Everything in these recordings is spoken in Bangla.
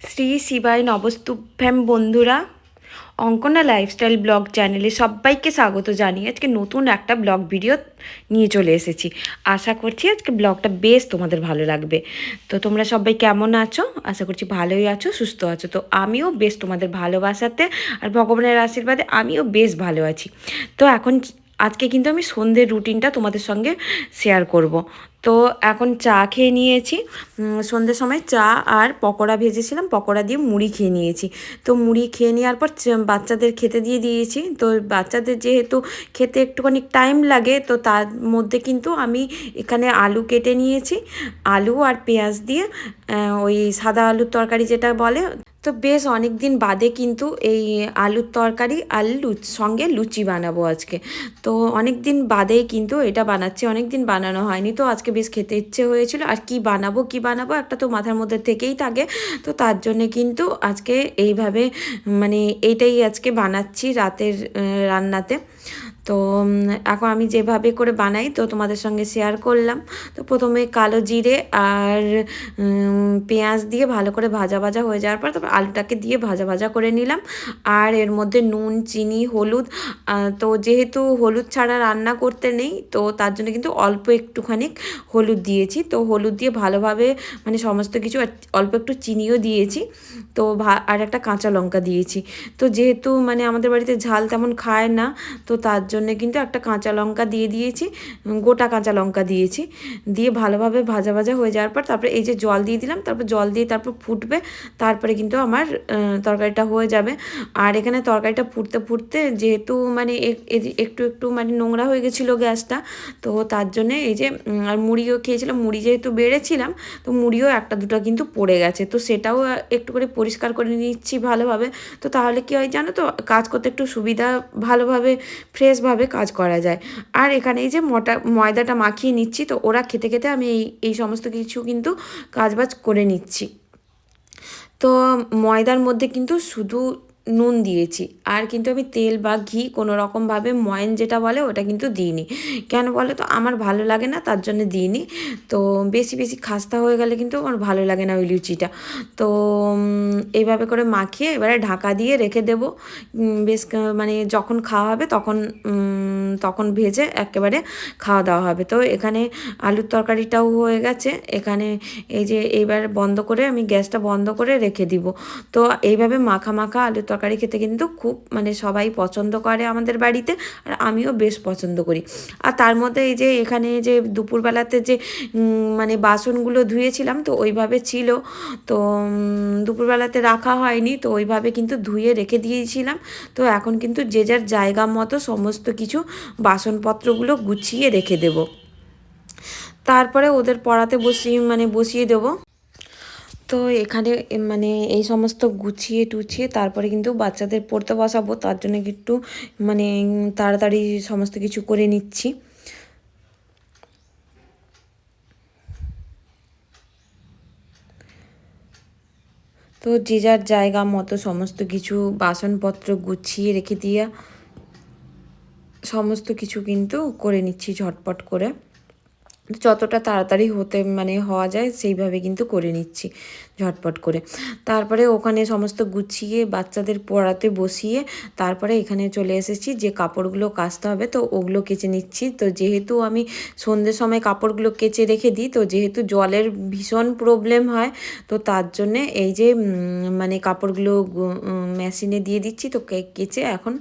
শ্রী শিবায় নবস্তুভ্যাম বন্ধুরা। অঙ্কনা লাইফস্টাইল ব্লগ চ্যানেলে সবাইকে স্বাগত জানিয়ে আজকে নতুন একটা ব্লগ ভিডিও নিয়ে চলে এসেছি। আশা করছি আজকে ব্লগটা বেশ তোমাদের ভালো লাগবে। তো তোমরা সবাই কেমন আছো? আশা করছি ভালোই আছো, সুস্থ আছো। তো আমিও বেশ তোমাদের ভালোবাসাতে আর ভগবানের আশীর্বাদে আমিও বেশ ভালো আছি। তো এখন আজকে কিন্তু আমি সন্ধ্যের রুটিনটা তোমাদের সঙ্গে শেয়ার করব। তো এখন চা খেয়ে নিয়েছি। সন্ধ্যের সময় চা আর পকোড়া ভেজেছিলাম, পকোড়া দিয়ে মুড়ি খেয়ে নিয়েছি। তো মুড়ি খেয়ে নেওয়ার পর বাচ্চাদের খেতে দিয়ে দিয়েছি। তো বাচ্চাদের যেহেতু খেতে একটুখানি টাইম লাগে, তো তার মধ্যে কিন্তু আমি এখানে আলু কেটে নিয়েছি। আলু আর পেঁয়াজ দিয়ে ওই সাদা আলুর তরকারি যেটা বলে তো বেশ অনেক দিন বাদে কিন্তু এই আলুর তরকারি আর সঙ্গে লুচি বানাবো আজকে। তো অনেক দিন বাদেই কিন্তু এটা বানাচ্ছি অনেক দিন বানানো হয়নি। তো আজকে বেশ খেতে ইচ্ছে হয়েছিল, আর কি বানাবো কি বানাবো একটা তো মাথার মধ্যে থেকেই থাকে। তো তার জন্যে কিন্তু আজকে এইভাবে মানে এইটাই আজকে বানাচ্ছি রাতের রান্নাতে। তো এখন আমি যেভাবে করে বানাই তো তোমাদের সঙ্গে শেয়ার করলাম। তো প্রথমে কালো জিরে আর পেঁয়াজ দিয়ে ভালো করে ভাজা ভাজা হয়ে যাওয়ার পর তারপর আলুটাকে দিয়ে ভাজা ভাজা করে নিলাম। আর এর মধ্যে নুন, চিনি, হলুদ তো যেহেতু হলুদ ছাড়া রান্না করতে নেই তো তার জন্য কিন্তু অল্প একটুখানি হলুদ দিয়েছি। তো হলুদ দিয়ে ভালোভাবে মানে সমস্ত কিছু অল্প একটু চিনিও দিয়েছি। তো আর একটা কাঁচা লঙ্কা দিয়েছি। তো যেহেতু মানে আমাদের বাড়িতে ঝাল তেমন খায় না তো তার জন্য কিন্তু একটা কাঁচা লঙ্কা দিয়ে দিয়েছি, গোটা কাঁচা লঙ্কা দিয়েছি। দিয়ে ভালোভাবে ভাজা ভাজা হয়ে যাওয়ার পর তারপরে এই যে জল দিয়ে দিলাম, তারপর জল দিয়ে তারপর ফুটবে, তারপরে কিন্তু আমার তরকারিটা হয়ে যাবে। আর এখানে তরকারিটা ফুটতে ফুটতে যেহেতু মানে একটু একটু মানে নোংরা হয়ে গেছিল গ্যাসটা, তো তার জন্যে এই যে আর মুড়িও খেয়েছিলাম, মুড়ি যেহেতু বেড়েছিলাম, তো মুড়িও একটা দুটো কিন্তু পড়ে গেছে। তো সেটাও একটু করে পরিষ্কার করে নিচ্ছি ভালোভাবে। তো তাহলে কি হয় জানো তো, কাজ করতে একটু সুবিধা ভালোভাবে ফ্রেশভাবে কাজ করা যায়। আর এখানে এই যে মটা, ময়দাটা মাখিয়ে নিচ্ছি, তো ওরা খেতে খেতে আমি এই এই সমস্ত কিছু কিন্তু কাজবাজ করে নিচ্ছি। তো ময়দার মধ্যে কিন্তু শুধু নুন দিয়েছি। আর কিন্তু আমি তেল বা ঘি কোনো রকমভাবে ময়ন যেটা বলে ওটা কিন্তু দিইনি। কেন বলে তো আমার ভালো লাগে না, তার জন্য দিইনি। তো বেশি বেশি খাস্তা হয়ে গেলে কিন্তু আমার ভালো লাগে না ওই লুচিটা। তো এইভাবে করে মাখিয়ে এবারে ঢাকা দিয়ে রেখে দেব। বেশ মানে যখন খাওয়া হবে তখন তখন ভেজে একেবারে খাওয়া দাওয়া হবে। তো এখানে আলুর তরকারিটাও হয়ে গেছে। এখানে এই যে এইবার বন্ধ করে আমি গ্যাসটা বন্ধ করে রেখে দিব। তো এইভাবে মাখা মাখা আলুর তরকারি খেতে কিন্তু খুব মানে সবাই পছন্দ করে আমাদের বাড়িতে আর আমিও বেশ পছন্দ করি। আর তার মধ্যে এই যে এখানে যে দুপুরবেলাতে যে মানে বাসনগুলো ধুয়েছিলাম তো ওইভাবে ছিল। তো দুপুরবেলাতে রাখা হয়নি তো ওইভাবে কিন্তু ধুয়ে রেখে দিয়েছিলাম। তো এখন কিন্তু যে যার জায়গা মতো সমস্ত কিছু বাসনপত্রগুলো গুছিয়ে রেখে দেব। তারপরে ওদের পড়াতে বসিয়ে মানে বসিয়ে দেবো। তো এখানে মানে এই সমস্ত গুছিয়ে টুছিয়ে তারপরে কিন্তু বাচ্চাদের পড়তে বসাবো, তার জন্য একটু মানে তাড়াতাড়ি সমস্ত কিছু করে নিচ্ছি। তো যে যার জায়গা মতো সমস্ত কিছু বাসনপত্র গুছিয়ে রেখে দিয়ে সমস্ত কিছু কিন্তু করে নিচ্ছি ঝটপট করে। যতটা তাড়াতাড়ি হতে মানে হওয়া যায় সেইভাবে কিন্তু করে নিচ্ছি ঝটপট করে। তারপরে ওখানে সমস্ত গুছিয়ে বাচ্চাদের পড়াতে বসিয়ে তারপরে এখানে চলে এসেছি যে কাপড়গুলো কাচতে হবে তো ওগুলো কেচে নিচ্ছি। তো যেহেতু আমি সন্ধ্যের সময় কাপড়গুলো কেচে রেখে দিই তো যেহেতু জলের ভীষণ প্রবলেম হয় তো তার জন্যে এই যে মানে কাপড়গুলো মেশিনে দিয়ে দিচ্ছি তো কেচে এখন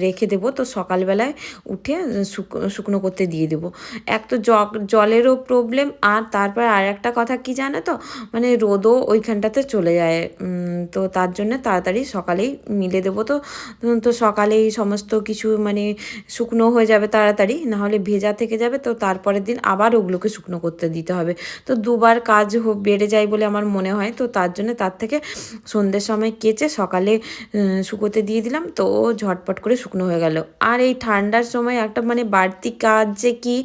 রেখে দেবো। তো সকালবেলায় উঠে শুক- শুকনো করতে দিয়ে দেবো। এক তো জ- জলেরও প্রবলেম আর তারপর আর একটা কথা কি জানো তো? মানে রোদও ওইখানটাতে চলে যায়। তো তার জন্য তাড়াতাড়ি সকালেই মিলে দেবো। তো তো সকালেই সমস্ত কিছু মানে শুকনো হয়ে যাবে তাড়াতাড়ি, নাহলে ভেজা থেকে যাবে, তো তারপরের দিন আবার ওগুলোকে শুকনো করতে দিতে হবে। তো দুবার কাজ বেড়ে যায় বলে আমার মনে হয়, তো তার জন্য তার থেকে সন্ধ্যের সময় কেচে সকালে শুকোতে দিয়ে দিলাম, তো ঝটপট করে শুকনো হয়ে গেল। আর এই ঠান্ডার সময় একটা মানে বাড়তি কাজ যে কি,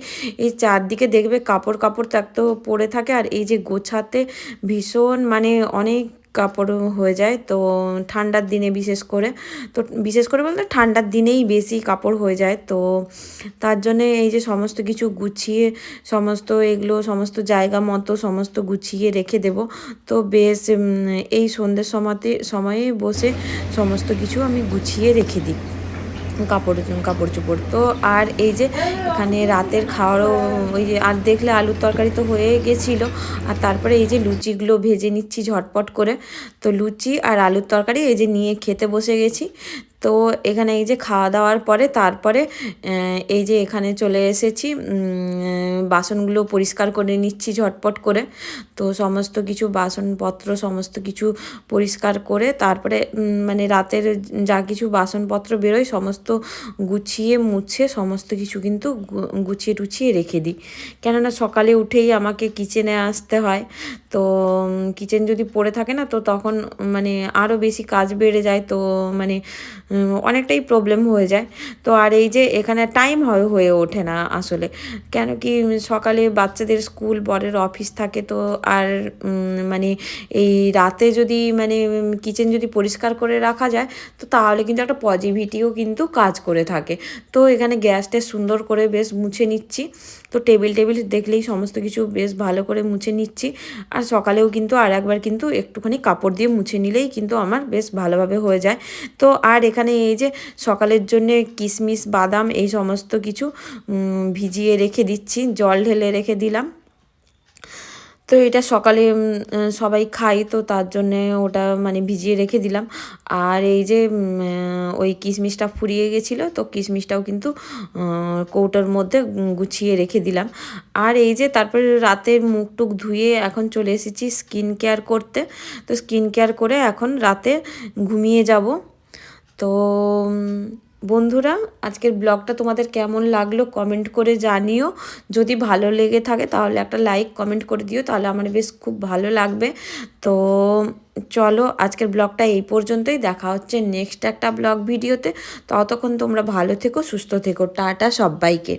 এই চারদিকে দেখবে কাপড় কাপড় তো পড়ে থাকে, আর এই যে গোছাতে ভীষণ মানে অনেক কাপড় হয়ে যায়। তো ঠান্ডার দিনে বিশেষ করে, তো বিশেষ করে বলতে ঠান্ডার দিনেই বেশি কাপড় হয়ে যায়। তো তার জন্যে এই যে সমস্ত কিছু গুছিয়ে, সমস্ত এগুলো, সমস্ত জায়গা মতো সমস্ত গুছিয়ে রেখে দেব। তো বেশ এই সন্ধ্যের সময়তে, সময়ে বসে সমস্ত কিছু আমি গুছিয়ে রেখে দিই। কাপড় কাপড় চোপড়। তো আর এই যে এখানে রাতের খাওয়ারও ওই যে, আর দেখলে আলুর তরকারি তো হয়ে গেছিল। আর তারপরে এই যে লুচিগুলো ভেজে নিচ্ছি ঝটপট করে। তো লুচি আর আলুর তরকারি এই যে নিয়ে খেতে বসে গেছি। তো এখানে এই যে খাওয়া দাওয়ার পরে তারপরে এই যে এখানে চলে এসেছি বাসনগুলো পরিষ্কার করে নিচ্ছি ঝটপট করে। তো সমস্ত কিছু বাসনপত্র, সমস্ত কিছু পরিষ্কার করে তারপরে মানে রাতের যা কিছু বাসনপত্র বেরোয় সমস্ত গুছিয়ে মুছে সমস্ত কিছু কিন্তু গুছিয়ে টুছিয়ে রেখে দিই। কেননা সকালে উঠেই আমাকে কিচেনে আসতে হয়। তো কিচেন যদি পড়ে থাকে না তো তখন মানে আরও বেশি কাজ বেড়ে যায়। তো মানে অনেকটাই প্রবলেম হয়ে যায়। তো আর এই যে এখানে টাইম হয়, হয়ে ওঠে না আসলে। কেন কি সকালে বাচ্চাদের স্কুল বরের অফিস থাকে তো আর মানে এই রাতে যদি মানে কিচেন যদি পরিষ্কার করে রাখা যায়, তো তাহলে কিন্তু একটা পজিটিভিটিও কিন্তু কাজ করে থাকে। তো এখানে গ্যাসটা সুন্দর করে বেশ মুছে নিচ্ছি। তো টেবিল টেবিল দেখলেই সমস্ত কিছু বেশ ভালো করে মুছে নিচ্ছি। আর সকালেও কিন্তু আর একবার কিন্তু একটুখানি কাপড় দিয়ে মুছে নিলেই কিন্তু আমার বেশ ভালোভাবে হয়ে যায়। তো আর এখানে এই যে সকালের জন্য কিশমিশ বাদাম এই সমস্ত কিছু ভিজিয়ে রেখে দিচ্ছি, জল ঢেলে রেখে দিলাম। তো এটা সকালে সবাই খাই তো তার জন্যে ওটা মানে ভিজিয়ে রেখে দিলাম। আর এই যে ওই কিশমিশটা ফুরিয়ে গেছিল, তো কিশমিশটাও কিন্তু কৌটোর মধ্যে গুছিয়ে রেখে দিলাম। আর এই যে তারপরে রাতে মুখ টুক ধুয়ে এখন চলে এসেছি স্কিন কেয়ার করতে। তো স্কিন কেয়ার করে এখন রাতে ঘুমিয়ে যাব। তো বন্ধুরা, আজকের ব্লগটা তোমাদের কেমন লাগল কমেন্ট করে জানিও। যদি ভালো লেগে থাকে তাহলে একটা লাইক, কমেন্ট করে দিও, তাহলে আমার বেশ খুব ভালো লাগবে। তো, চলো আজকের ব্লগটা এই পর্যন্তই, দেখা হচ্ছে নেক্সট একটা ব্লগ ভিডিওতে। ততক্ষণ তোমরা ভালো থেকো, সুস্থ থেকো। টাটা সবাইকে।